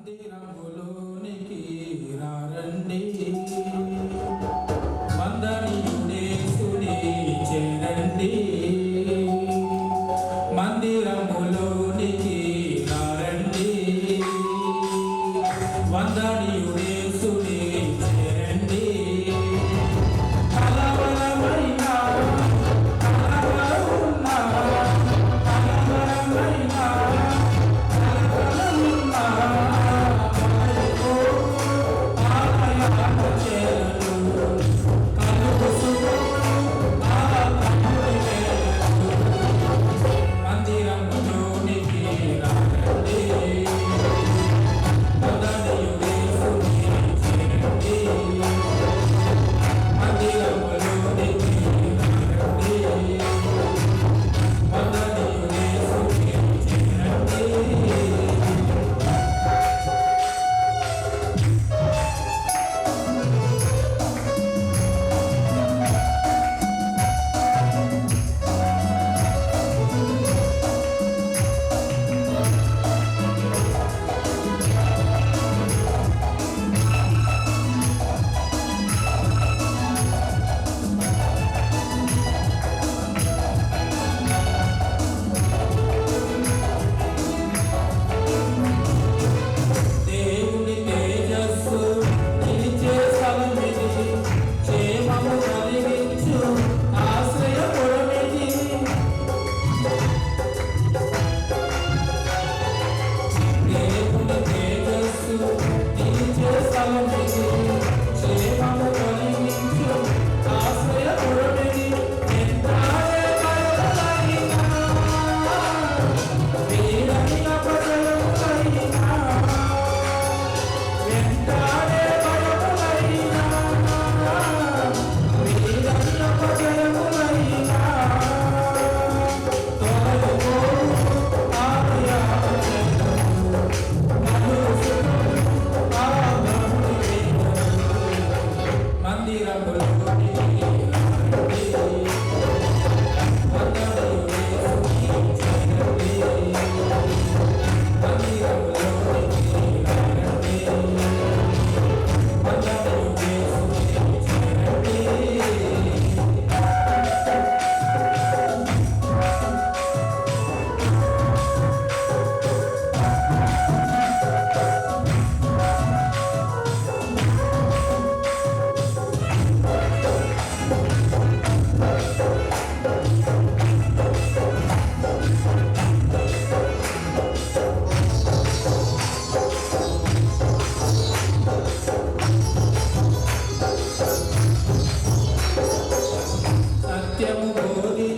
మందిరములోనికి రండి మందనీయుడేసుని చేరండి. మందిరములోనికి రండి వందనీయుడే 여러분이